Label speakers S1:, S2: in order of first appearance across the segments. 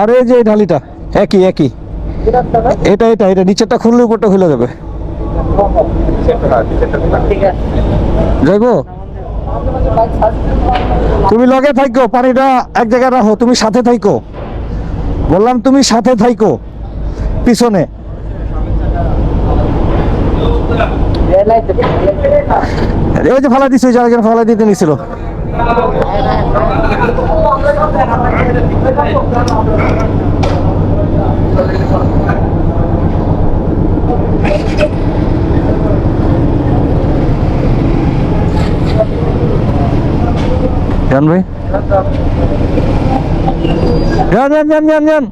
S1: আর এই যে ঢালিটা, একই একই। এটা এটা এটা, নিচেরটা খুললে উপরটা খুলে যাবে। তুমি লগে থাইকো, পানিটা এক জায়গায় রাখো, তুমি সাথে থাইকো। বললাম, তুমি সাথে থাইকো, পিছনে। ওই যে ফালা দিছে জায়গায় ফালা দিতে নিছিল। যান ভাই? যান যান যান যান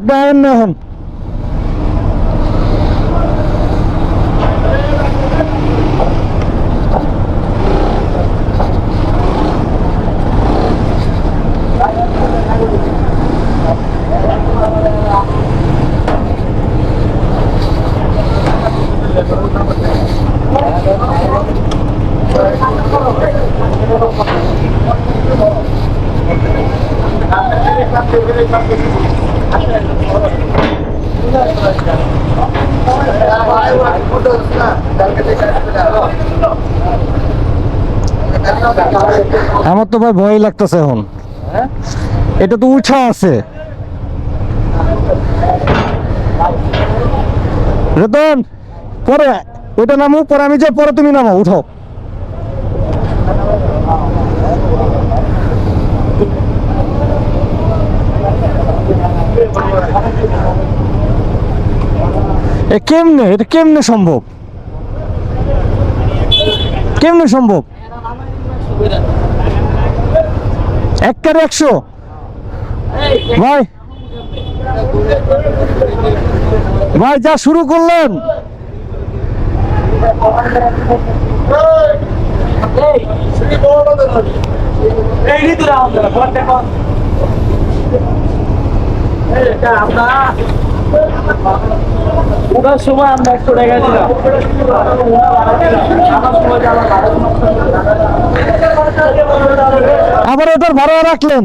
S1: যান আপনার আয়েন না এখন আমার তো ভাই ভয় লাগতেছে এখন। এটা তো উঠা আছে। রতন, পরে ওটা নামো পরে আমি যে পরে তুমি নামো উঠো এ কেমনে এটা কেমনে সম্ভব? কেমনে সম্ভব? একটার একশো। ভাই। ভাই যা শুরু করলেন।
S2: ওটার সময় আমরা একশো টাকা ছিলাম।
S1: আবার ওটার ভাড়া রাখলেন।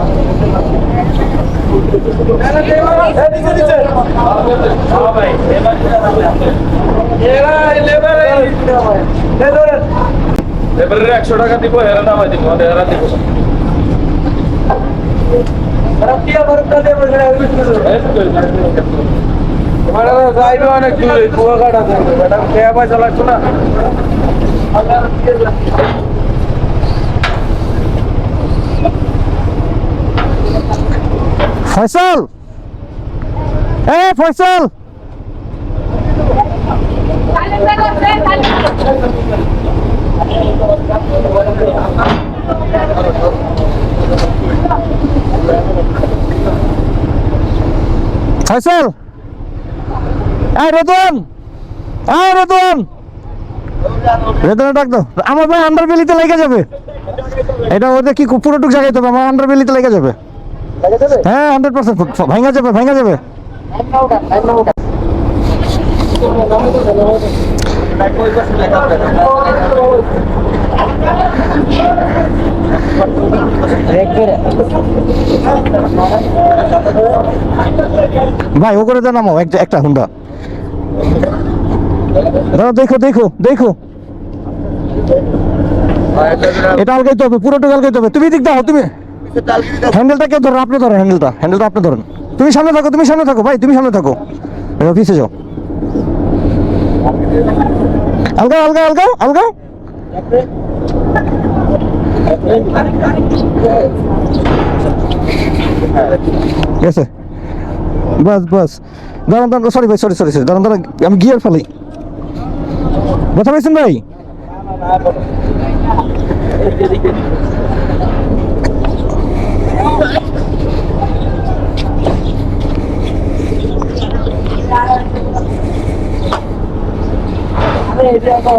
S3: এবারে একশো টাকা দিব হেরা নামাই দিব হেরা দিব যাইবে অনেক দূরে কুয়াকাটা ম্যাডাম খেয়া পয়সা লাগছো না
S1: ফয়সাল! এ, ফয়সাল! ফয়সাল! এই রতন এই রতন রতন ডাক দাও। আমার ভাই আন্ডার বেলিতে লেগে যাবে। এটা ওদের কি পুরোটুক জায়গায় তবে আমার আন্ডার বেলিতে লেগে যাবে। হ্যাঁ হান্ড্রেড পার্সেন্ট ভাঙা যাবে ভাঙা যাবে। ভাই ও করে জানামো একটা হুন্ডা। দাদা, দেখো দেখো দেখো। এটা আলগাইতে হবে, পুরোটা আলগাইতে হবে। তুমি দিক দাও, তুমি হ্যান্ডেলটাকে ধরো? আপনি ধরেন হ্যান্ডেলটা হ্যান্ডেলটা আপনি ধরেন। তুমি সামনে থাকো, তুমি সামনে থাকো, ভাই, তুমি সামনে থাকো। এটা পিছিয়ে যাও। বাস দাঁড়ান দাঁড়ান সরি ভাই আমি গিয়ার ফেলি কথা পাইছেন, ভাই?
S2: এটা তো